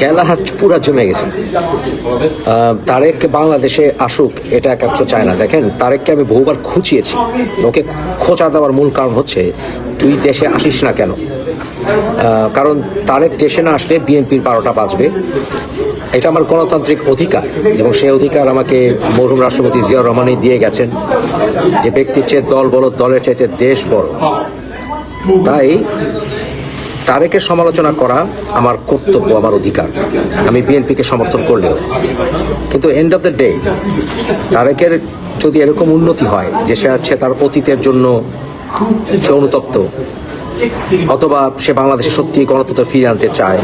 খেলা পুরা জমে গেছে। আহ, তারেক বাংলাদেশে আসুক এটা একাত্র চায় না। দেখেন তারেককে আমি বহুবার খুঁচিয়েছি। ওকে খোঁচা দেওয়ার মূল কারণ হচ্ছে তুই দেশে আসিস না কেন? কারণ তারেক দেশে না আসলে বিএনপির বারোটা বাজবে। এটা আমার গণতান্ত্রিক অধিকার এবং সেই অধিকার আমাকে মরহুম রাষ্ট্রপতি জিয়াউর রহমানই দিয়ে গেছেন যে ব্যক্তির চেয়ে দল বড় দলের চাইতে দেশ বড়। তাই তারেকের সমালোচনা করা আমার কর্তব্য, আমার অধিকার। আমি বিএনপিকে সমর্থন করলেও। কিন্তু এন্ড অফ দ্য ডে তারেকের যদি এরকম উন্নতি হয় যে সে আছে তার অতীতের জন্য সে অনুতপ্ত, অথবা সে বাংলাদেশে সত্যি গণতন্ত্র ফিরিয়ে আনতে চায়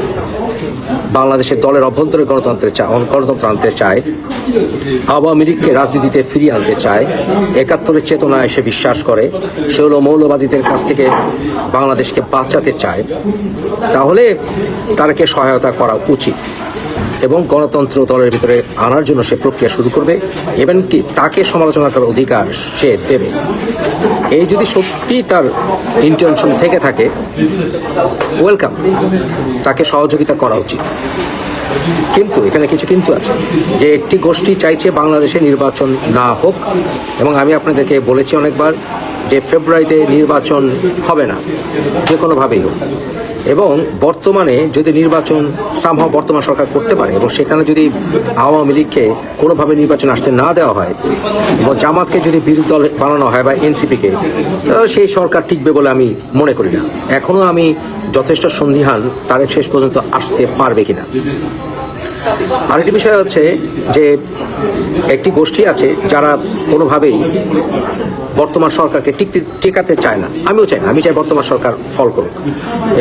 বাংলাদেশের দলের অভ্যন্তরে গণতন্ত্রে চায় গণতন্ত্র আনতে চায়, আওয়ামী লীগকে রাজনীতিতে ফিরিয়ে আনতে চায়, একাত্তরের চেতনায় সে বিশ্বাস করে সে হলো মৌলবাদীদের কাছ থেকে বাংলাদেশকে বাঁচাতে চায়, তাহলে তারকে সহায়তা করা উচিত। এবং গণতন্ত্র দলের ভিতরে আনার জন্য সে প্রক্রিয়া শুরু করবে, এবং কি তাকে সমালোচনা করার অধিকার সে দেবে। এই যদি সত্যি তার ইন্টেনশন থেকে থাকে ওয়েলকাম তাকে সহযোগিতা করা উচিত। কিন্তু, এখানে কিছু কিন্তু আছে। যে একটি গোষ্ঠী চাইছে বাংলাদেশে নির্বাচন না হোক, এবং আমি আপনাদেরকে বলেছি অনেকবার যে ফেব্রুয়ারিতে নির্বাচন হবে না, যে কোনোভাবেই হোক। এবং বর্তমানে যদি নির্বাচন সামহাও বর্তমান সরকার করতে পারে এবং সেখানে যদি আওয়ামী লীগকে কোনোভাবে নির্বাচন আসতে না দেওয়া হয় এবং জামাতকে যদি বিরোধী দল বানানো হয় বা এনসিপিকে সেই সরকার টিকবে বলে আমি মনে করি না। এখনও আমি যথেষ্ট সন্দিহান তারেক শেষ পর্যন্ত আসতে পারবে কিনা। আরেকটি বিষয় হচ্ছে যে একটি গোষ্ঠী আছে যারা কোনোভাবেই বর্তমান সরকারকে টিকতে টেকাতে চায় না। আমিও চাই না, আমি চাই বর্তমান সরকার ফল করুক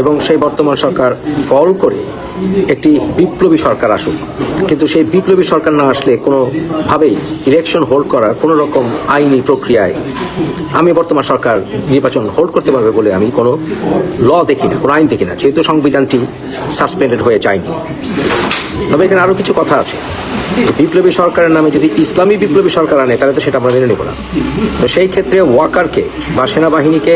এবং সেই বর্তমান সরকার ফল করে একটি বিপ্লবী সরকার আসুক। কিন্তু সেই বিপ্লবী সরকার না আসলে কোনোভাবেই ইলেকশন হোল্ড করার কোনো রকম আইনি প্রক্রিয়ায় আমি বর্তমান সরকার নির্বাচন হোল্ড করতে পারবে বলে আমি কোনো ল দেখি না, কোনো আইন দেখি না। যেহেতু সংবিধানটি সাসপেন্ডেড হয়ে যায়নি। তবে এখানে আরও কিছু কথা আছে। বিপ্লবী সরকারের নামে যদি ইসলামী বিপ্লবী সরকার আনে, তাহলে তো সেটা আমরা মেনে নেব না। তো সেই ক্ষেত্রে ওয়াকারকে বা সেনাবাহিনীকে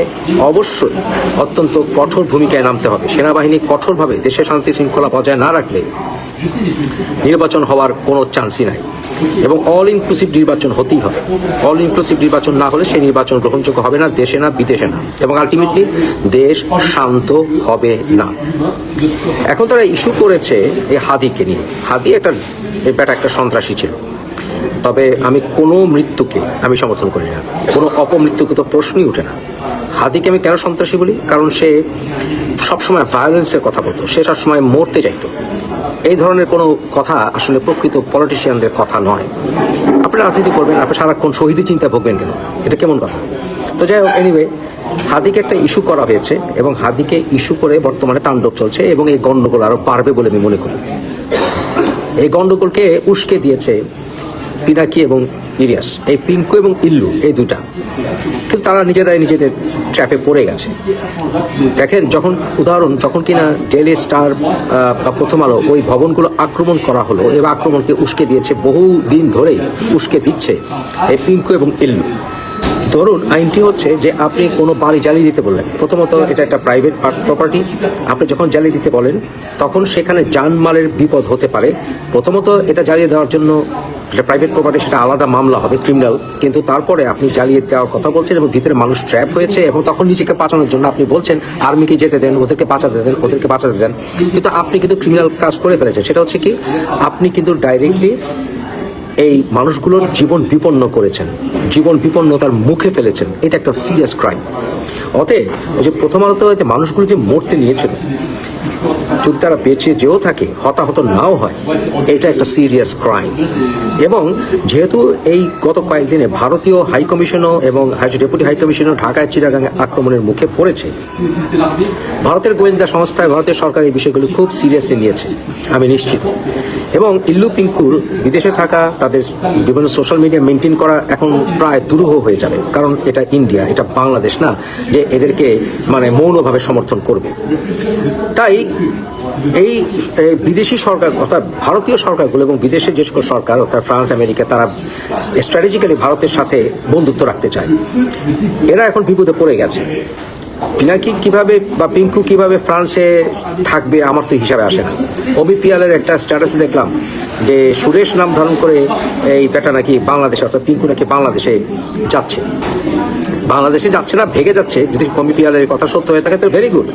অবশ্যই অত্যন্ত কঠোর ভূমিকায় নামতে হবে। সেনাবাহিনী কঠোরভাবে দেশের শান্তি শৃঙ্খলা বজায় না রাখলে নির্বাচন হওয়ার কোনো চান্সই নাই। এবং অল ইনক্লুসিভ নির্বাচন হতেই হবে। অল ইনক্লুসিভ নির্বাচন না হলে সেই নির্বাচন গ্রহণযোগ্য হবে না, দেশে না, বিদেশে না। এবং আলটিমেটলি দেশ শান্ত হবে না। এখন তারা ইস্যু করেছে এই হাদিকে নিয়ে। হাদি একটা ব্যাটা একটা সন্ত্রাসী ছিল। তবে আমি কোনো মৃত্যুকে আমি সমর্থন করি না। কোনো অপমৃত্যুকে তো প্রশ্নই ওঠে না। হাদিকে আমি কেন সন্ত্রাসী বলি? কারণ সে সবসময় ভায়োলেন্সের কথা বলতো। সে সবসময় মরতে চাইতো। এই ধরনের কোনো কথা আসলে প্রকৃত পলিটিশিয়ানদের কথা নয়। আপনি রাজনীতি করবেন, আপনি সারাক্ষণ শহীদি চিন্তা ভোগবেন কেন? এটা কেমন কথা? তো যাই হোক এনিওয়ে হাদিকে একটা ইস্যু করা হয়েছে এবং হাদিকে ইস্যু করে বর্তমানে তাণ্ডব চলছে এবং এই গণ্ডগোল আরও পারবে বলে আমি মনে করি। এই গণ্ডগোলকে উস্কে দিয়েছে পিনাকি এবং ইরিয়াস এই পিঙ্কু এবং ইল্লু, এই দুটা। কিন্তু তারা নিজেরাই নিজেদের ট্র্যাপে পড়ে গেছে। দেখেন, যখন উদাহরণ, যখন কিনা ডেলি স্টার বা প্রথম আলো, ওই ভবনগুলো আক্রমণ করা হলো এবং আক্রমণকে উস্কে দিয়েছে বহু দিন ধরেই, উস্কে দিচ্ছে এই পিঙ্কু এবং ইল্লু। ধরুন আইনটি হচ্ছে যে আপনি কোনো বাড়ি জ্বালিয়ে দিতে বললেন। প্রথমত এটা একটা প্রাইভেট প্রপার্টি আপনি যখন জ্বালিয়ে দিতে বলেন তখন সেখানে যানমালের বিপদ হতে পারে। প্রথমত এটা জ্বালিয়ে দেওয়ার জন্য এটা প্রাইভেট প্রপার্টি সেটা আলাদা মামলা হবে ক্রিমিনাল কিন্তু তারপরে আপনি জ্বালিয়ে দেওয়ার কথা বলছেন এবং ভিতরে মানুষ ট্র্যাপ হয়েছে এবং তখন নিজেকে বাঁচানোর জন্য আপনি বলছেন আর্মিকে যেতে দেন ওদেরকে বাঁচাতে দেন ওদেরকে বাঁচাতে দেন। কিন্তু আপনি কিন্তু ক্রিমিনাল কাজ করে ফেলেছেন। সেটা হচ্ছে কি আপনি কিন্তু ডাইরেক্টলি এই মানুষগুলোর জীবন বিপন্ন করেছেন। জীবন বিপন্নতার মুখে ফেলেছেন। এটা একটা সিরিয়াস ক্রাইম অতএব ওই যে প্রথম আলোতে মানুষগুলো যে মরতে নিয়েছিল যদি তারা বেঁচে যেও থাকে, হতাহত নাও হয়। এটা একটা সিরিয়াস ক্রাইম এবং যেহেতু এই গত কয়েকদিনে ভারতীয় হাই কমিশনও এবং ডেপুটি হাই কমিশনও ঢাকায় চিরাগাঙ্গে আক্রমণের মুখে পড়েছে। ভারতের গোয়েন্দা সংস্থায় ভারতের সরকার এই বিষয়গুলো খুব সিরিয়াসলি নিয়েছে, আমি নিশ্চিত। এবং ইল্লু পিঙ্কুর বিদেশে থাকা, তাদের বিভিন্ন সোশ্যাল মিডিয়া মেনটেন করা এখন প্রায় দুরূহ হয়ে যাবে। কারণ এটা ইন্ডিয়া এটা বাংলাদেশ না, যে এদেরকে মানে মৌনভাবে সমর্থন করবে। তাই এই বিদেশি সরকার, অর্থাৎ ভারতীয় সরকারগুলো এবং বিদেশের যে সকল সরকার, অর্থাৎ ফ্রান্স, আমেরিকা, তারা স্ট্র্যাটেজিক্যালি ভারতের সাথে বন্ধুত্ব রাখতে চায়। এরা এখন বিপদে পড়ে গেছে। পিনাকি কীভাবে বা পিঙ্কু কীভাবে ফ্রান্সে থাকবে আমার তো হিসাবে আসে না। ওবিপিএলের একটা স্ট্যাটাস দেখলাম যে সুরেশ নাম ধারণ করে এই বেটা নাকি বাংলাদেশে, অর্থাৎ পিঙ্কু নাকি বাংলাদেশে যাচ্ছে। বাংলাদেশে যাচ্ছে না ভেগে যাচ্ছে। যদি কমিপিয়ালের কথা সত্য হয়ে থাকে তাহলে ভেরি গুড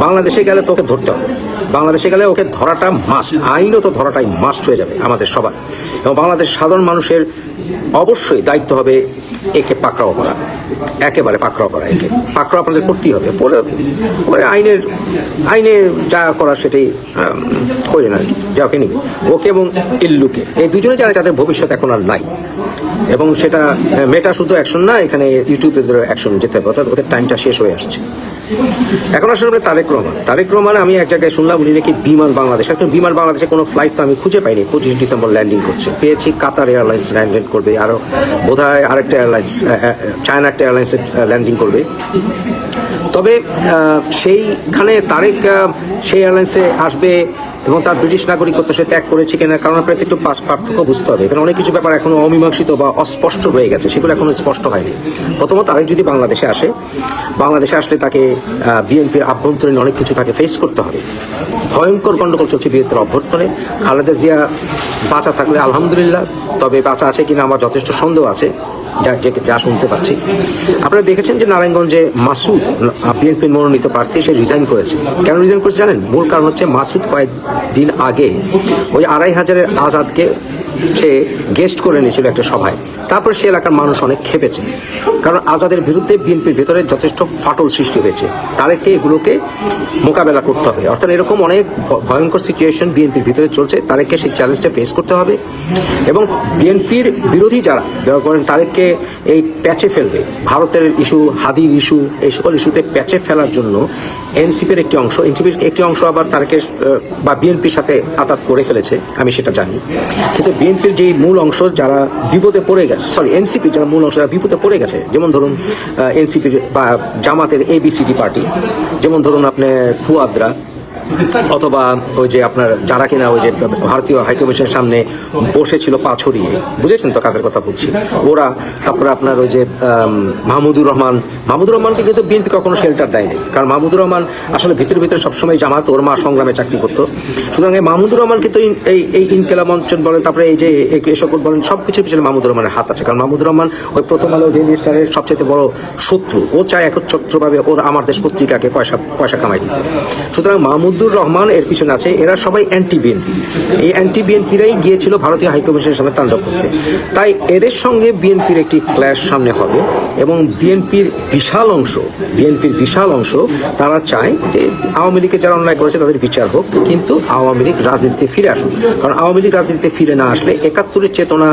বাংলাদেশে গেলে তোকে ধরতে হবে। বাংলাদেশে গেলে ওকে ধরাটা মাস্ট আইনত ধরাটাই মাস্ট হয়ে যাবে আমাদের সবার। এবং বাংলাদেশের সাধারণ মানুষের অবশ্যই দায়িত্ব হবে একে পাকড়াও করা। একেবারে পাকড়াও করা একে। পাকড়াও আপনাদের করতেই হবে। পরে পরে আইনের আইনে যা করা সেটাই আম, করে না আর কি। যা ওকে নিবে? ওকে এবং ইল্লুকে। এই দুজনে জানে যাদের ভবিষ্যৎ এখন আর নাই। এবং সেটা মেটা শুধু অ্যাকশন না, এখানে ইউটিউবের অ্যাকশন যেতে হবে, অর্থাৎ ওদের টাইমটা শেষ হয়ে আসছে। এখন আসলে তারেক রহমান। তারেক রহমান আমি এক জায়গায় শুনলাম, উনি নাকি বিমান বাংলাদেশ, এখন বিমান বাংলাদেশে কোনো ফ্লাইট তো আমি খুঁজে পাইনি, পঁচিশ ডিসেম্বর ল্যান্ডিং করছে। পেয়েছি কাতার এয়ারলাইন্স ল্যান্ডিং করবে আরও বোধ হয় আরেকটা এয়ারলাইন্স চায়না একটা এয়ারলাইন্সে ল্যান্ডিং করবে। তবে সেইখানে তারেক সেই এয়ারলাইন্সে আসবে এবং তার ব্রিটিশ নাগরিকত্ব সে ত্যাগ করেছে কিনা, কারণ আপনার একটু পাশ পার্থক্য বুঝতে হবে। কারণ অনেক কিছু ব্যাপার এখনও অমীমাংসিত বা অস্পষ্ট রয়ে গেছে, সেগুলো এখনও স্পষ্ট হয়নি। প্রথমত আরেক যদি বাংলাদেশে আসে, বাংলাদেশে আসলে তাকে বিএনপির আভ্যন্তরীণ অনেক কিছু তাকে ফেস করতে হবে। ভয়ঙ্কর গণ্ডগোল চলছে বিএনপির অভ্যর্থনে। খালেদা জিয়া বাঁচা থাকলে আলহামদুলিল্লাহ, তবে বাঁচা আছে কিনা আমার যথেষ্ট সন্দেহ আছে, যা যে- শুনতে পাচ্ছি। আপনারা দেখেছেন যে নারায়ণগঞ্জে মাসুদ বিএনপির মনোনীত প্রার্থী, সে রিজাইন করেছে। কেন রিজাইন করেছে জানেন? মূল কারণ হচ্ছে মাসুদ কয়েকদিন আগে ওই আড়াই হাজারের আজাদকে সে গেস্ট করে নিয়েছিল একটা সভায়। তারপর সে এলাকার মানুষ অনেক খেপেছে। কারণ আজাদের বিরুদ্ধে বিএনপির ভেতরে যথেষ্ট ফাটল সৃষ্টি হয়েছে। তাদেরকে এগুলোকে মোকাবেলা করতে হবে। অর্থাৎ এরকম অনেক ভয়ঙ্কর সিচুয়েশন বিএনপির ভিতরে চলছে। তাদেরকে সেই চ্যালেঞ্জটা ফেস করতে হবে। এবং বিএনপির বিরোধী যারা যারা করেন তাদেরকে এই প্যাচে ফেলবে। ভারতের ইস্যু হাদির ইস্যু এই সকল ইস্যুতে প্যাচে ফেলার জন্য এনসিপির একটি অংশ, এনসিপির একটি অংশ আবার তাদেরকে বা বিএনপির সাথে আতাত করে ফেলেছে। আমি সেটা জানি। কিন্তু বিএনপির যে মূল অংশ যারা বিপদে পড়ে গেছে সরি এনসিপি যারা মূল অংশ, যারা বিপদে পড়ে গেছে, যেমন ধরুন এনসিপির বা জামাতের এবিসিডি পার্টি যেমন ধরুন আপনি ফুয়াদরা অথবা ওই যে আপনার যারা কিনা ওই যে ভারতীয় হাইকমিশনের সামনে বসেছিল পা ছড়িয়ে, বুঝেছেন তো কাদের কথা বলছি? ওরা তারপরে আপনার ওই যে মাহমুদুর রহমান, মাহমুদুর রহমানকে কিন্তু বিএনপি কখনো শেল্টার দেয়নি। কারণ মাহমুদুর রহমান আসলে ভিতরে ভিতরে সবসময় জামাত, ওর মা সংগ্রামে চাকরি করতো। সুতরাং এই মাহমুদুর রহমান কিন্তু এই এই ইনকেলাম অঞ্চল বলেন, তারপরে এই যে এই- এই সকল বলেন সব কিছুর পিছনে মাহমুদুর রহমানের হাত আছে। কারণ মাহমুদুর রহমান ওই প্রথম আলো ডেইলি স্টারের সবচেয়ে বড় শত্রু। ও চায় একচ্ছত্রভাবে ওর আমার দেশ পত্রিকাকে পয়সা পয়সা কামাই দিতে। সুতরাং মাহমুদুর রহমান এর পিছনে আছে। এরা সবাই অ্যান্টি বিএনপি এই অ্যান্টি বিএনপিরাই গিয়েছিল ভারতীয় হাইকমিশনের সামনে তাণ্ডব করতে। তাই এদের সঙ্গে বিএনপির একটি ক্ল্যাশ সামনে হবে এবং বিএনপির বিশাল অংশ বিএনপির বিশাল অংশ তারা চায় যে আওয়ামী লীগে যারা অন্যায় করেছে তাদের বিচার হোক, কিন্তু আওয়ামী লীগ রাজনীতিতে ফিরে আসুক। কারণ আওয়ামী লীগ রাজনীতিতে ফিরে না আসলে একাত্তরের চেতনা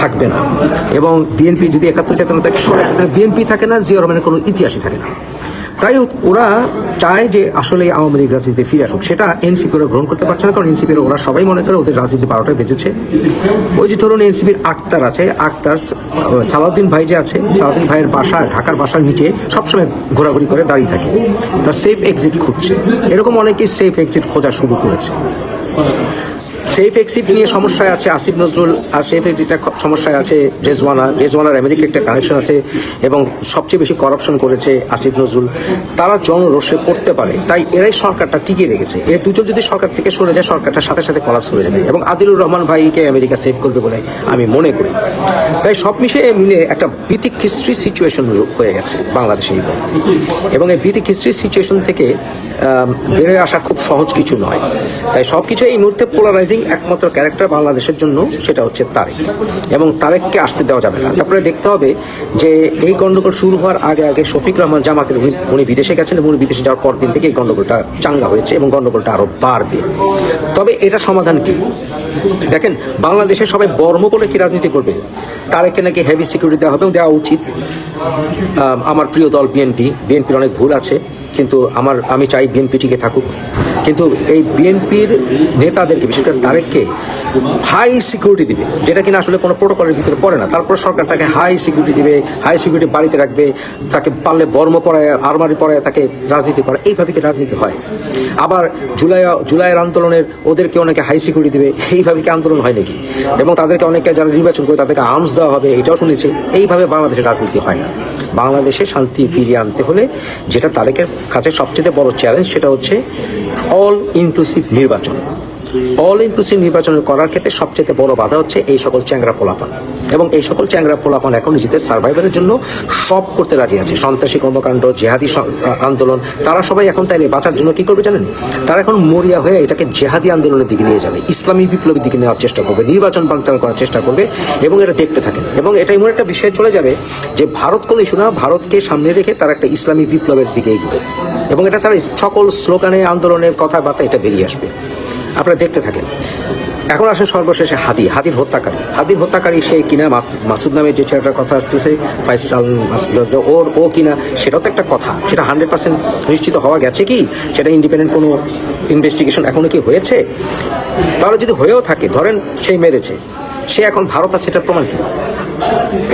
থাকবে না। এবং বিএনপি যদি একাত্তর চেতনা থাকে সরে আসে তাহলে বিএনপি থাকে না জিয়া রহমানের কোনো ইতিহাসই থাকে না। তাই ওরা চায় যে আসলে আওয়ামী লীগ রাজনীতিতে ফিরে আসুক। সেটা এনসিপি ওরা গ্রহণ করতে পারছে না, কারণ এনসিপির ওরা সবাই মনে করে ওদের রাজনীতি বারোটায় বেঁচেছে। ওই যে ধরুন এনসিপির আক্তার আছে, আক্তার সালাউদ্দিন ভাই যে আছে, সালাউদ্দিন ভাইয়ের বাসা, ঢাকার বাসার নিচে সবসময় ঘোরাঘুরি করে দাঁড়িয়ে থাকে। তার সেফ এক্সিট খুঁজছে। এরকম অনেকেই সেফ এক্সিট খোঁজা শুরু করেছে। সেফ এক্সিট নিয়ে সমস্যায় আছে আসিফ নজরুল, আর সেফ এক্সিটটা সমস্যায় আছে রেজওয়ানা রেজওয়ানার আমেরিকা একটা কানেকশন আছে এবং সবচেয়ে বেশি করাপশন করেছে আসিফ নজরুল। তারা জনরোষে পড়তে পারে, তাই এরাই সরকারটা টিকিয়ে রেখেছে। এর দুজন যদি সরকার থেকে সরে যায়, সরকারটা সাথে সাথে কলাপস হয়ে যাবে এবং আদিলুর রহমান ভাইকে আমেরিকা সেভ করবে বলে আমি মনে করি। তাই সব মিশিয়ে মিলে একটা বিতিকিস্ত্রী সিচুয়েশন হয়ে গেছে বাংলাদেশে এই এবং এই বিতিকিস্ত্রী সিচুয়েশন থেকে বেরিয়ে আসা খুব সহজ কিছু নয়। তাই সব কিছু এই মুহূর্তে পোলারাইজিং একমাত্র ক্যারেক্টার বাংলাদেশের জন্য সেটা হচ্ছে তারেক। এবং তারেককে আসতে দেওয়া যাবে না। তারপরে দেখতে হবে যে এই গণ্ডগোল শুরু হওয়ার আগে আগে শফিক রহমান জামাতের উনি বিদেশে গেছেন এবং বিদেশে যাওয়ার পর দিন থেকে এই গণ্ডগোলটা চাঙ্গা হয়েছে এবং গণ্ডগোলটা আরও বাড়বে। তবে এটা সমাধান কি? দেখেন, বাংলাদেশে সবাই বর্ম বলে কি রাজনীতি করবে? তারেককে নাকি হেভি সিকিউরিটি দেওয়া হবে এবং দেওয়া উচিত। আমার প্রিয় দল বিএনপি বিএনপির অনেক ভুল আছে। কিন্তু আমার, আমি চাই বিএনপি টিকে থাকুক। কিন্তু এই বিএনপির নেতাদেরকে, বিশেষ করে তারেককে হাই সিকিউরিটি দিবে, যেটা কিনা আসলে কোনো প্রোটোকলের ভিতরে পড়ে না। তারপর সরকার তাকে হাই সিকিউরিটি দিবে হাই সিকিউরিটি বাড়িতে রাখবে, তাকে পারলে বর্ম পড়ায় আরমারি পড়ায় তাকে রাজনীতি করে, এইভাবে কি রাজনীতি হয়? আবার জুলাই, জুলাইয়ের আন্দোলনের ওদেরকে অনেকে হাই সিকিউরিটি দেবে, এইভাবে কি আন্দোলন হয় নাকি? এবং তাদেরকে অনেকে যারা নির্বাচন করে তাদেরকে আর্মস দেওয়া হবে, এটাও শুনেছি, এইভাবে বাংলাদেশের রাজনীতি হয় না। বাংলাদেশে শান্তি ফিরিয়ে আনতে হলে যেটা তারেকের কাছে সবচেয়ে বড় চ্যালেঞ্জ সেটা হচ্ছে অল ইনক্লুসিভ নির্বাচন। অল ইনক্লুসিভ নির্বাচন করার ক্ষেত্রে সবচেয়ে বড় বাধা হচ্ছে এই সকল চ্যাংরা পোলাপান। এবং এই সকল চ্যাংরা পোলাপান এখন নিজেদের সার্ভাইভারের জন্য সব করতে রাজি আছে। সন্ত্রাসী কর্মকাণ্ড, জেহাদি আন্দোলন, তারা সবাই এখন তাইলে বাঁচার জন্য কি করবে জানেন? তারা এখন মরিয়া হয়ে এটাকে জেহাদি আন্দোলনের দিকে নিয়ে যাবে। ইসলামী বিপ্লবের দিকে নেওয়ার চেষ্টা করবে, নির্বাচন বাঞ্চাল করার চেষ্টা করবে এবং এটা দেখতে থাকেন। এবং এটা এমন একটা বিষয়ে চলে যাবে যে ভারত কোনো ইস্যু না, ভারতকে সামনে রেখে তারা একটা ইসলামী বিপ্লবের দিকে এগোবে। এবং এটা তারা সকল স্লোগানে, আন্দোলনের কথাবার্তা এটা বেরিয়ে আসবে। আপনারা দেখতে থাকেন। এখন আসে সর্বশেষে হাদি, হাদির হত্যাকারী। হাদির হত্যাকারী সে কিনা মাস- মাসুদ নামে যে ছেলেটার কথা আসতেছে ফাইসাল ওর ও কিনা, সেটাও তো একটা কথা। সেটা হান্ড্রেড পার্সেন্ট নিশ্চিত হওয়া গেছে কি? সেটা ইন্ডিপেন্ডেন্ট কোনো ইনভেস্টিগেশন এখনও কি হয়েছে? তাহলে যদি হয়েও থাকে, ধরেন সেই মেরেছে, সে এখন ভারত আছে, সেটার প্রমাণ কি?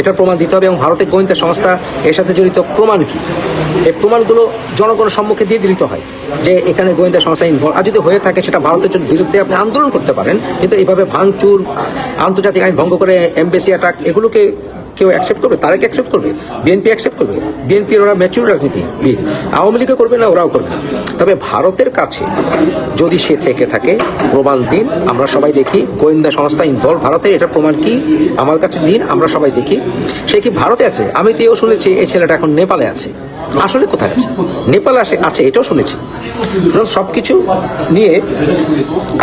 এটার প্রমাণ দিতে হবে এবং ভারতের গোয়েন্দা সংস্থা এর সাথে জড়িত প্রমাণ কি? এই প্রমাণগুলো জনগণের সম্মুখে দিয়ে দিতে হয় যে এখানে গোয়েন্দা সংস্থা ইনভলভ আর যদি হয়ে থাকে সেটা ভারতের বিরুদ্ধে আপনি আন্দোলন করতে পারেন, কিন্তু এইভাবে ভাঙচুর, আন্তর্জাতিক আইন ভঙ্গ করে এমবেসি অ্যাটাক এগুলোকে কেউ অ্যাকসেপ্ট করবে তারা কি অ্যাকসেপ্ট করবে? বিএনপি অ্যাকসেপ্ট করবে? বিএনপির ওরা ম্যাচিউর রাজনীতি আওয়ামী লীগও করবে না, ওরাও করবে না। তবে ভারতের কাছে যদি সে থেকে থাকে, প্রমাণ দিন, আমরা সবাই দেখি, গোয়েন্দা সংস্থা ইনভলভ ভারতে এটা প্রমাণ কি? আমার কাছে দিন, আমরা সবাই দেখি। সে কি ভারতে আছে? আমি তো এও শুনেছি, এই ছেলেটা এখন নেপালে আছে। আসলে কোথায় আছে? নেপালে আসে, আছে, এটাও শুনেছি। সব কিছু নিয়ে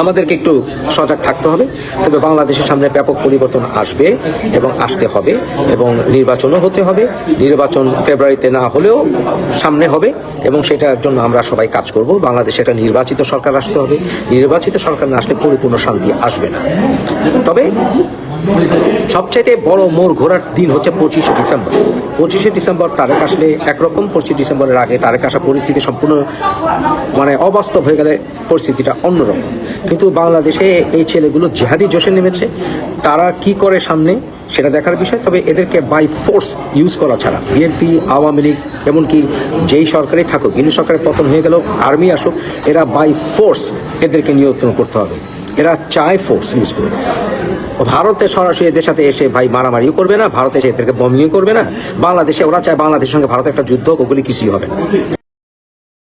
আমাদেরকে একটু সজাগ থাকতে হবে। তবে বাংলাদেশের সামনে ব্যাপক পরিবর্তন আসবে এবং আসতে হবে এবং নির্বাচনও হতে হবে। নির্বাচন ফেব্রুয়ারিতে না হলেও সামনে হবে এবং সেটার জন্য আমরা সবাই কাজ করব। বাংলাদেশে একটা নির্বাচিত সরকার আসতে হবে। নির্বাচিত সরকার না আসলে পরিপূর্ণ শান্তি আসবে না। তবে সবচাইতে বড় মোড় ঘোরার দিন হচ্ছে পঁচিশে ডিসেম্বর। পঁচিশে ডিসেম্বর তারেক আসলে একরকম, পঁচিশে ডিসেম্বরের আগে তারেক আসা পরিস্থিতি সম্পূর্ণ মানে অবাস্তব হয়ে গেলে পরিস্থিতিটা অন্যরকম। কিন্তু বাংলাদেশে এই ছেলেগুলো জেহাদি জোশে নেমেছে। তারা কি করে সামনে সেটা দেখার বিষয়, তবে এদেরকে বাই ফোর্স ইউজ করা ছাড়া বিএনপি আওয়ামী লীগ, এমনকি যেই সরকারই থাকুক ইনি সরকারের পতন হয়ে গেল আর্মি আসুক, এরা বাই ফোর্স এদেরকে নিয়ন্ত্রণ করতে হবে। এরা চায় ফোর্স ইউজ করবে ভারতে সরাসরি এদের সাথে এসে ভাই মারামারিও করবে না, ভারতে এসে এদেরকে বমিও করবে না। বাংলাদেশে ওরা চায় বাংলাদেশের সঙ্গে ভারতের একটা যুদ্ধ ওগুলি কিছুই হবে না।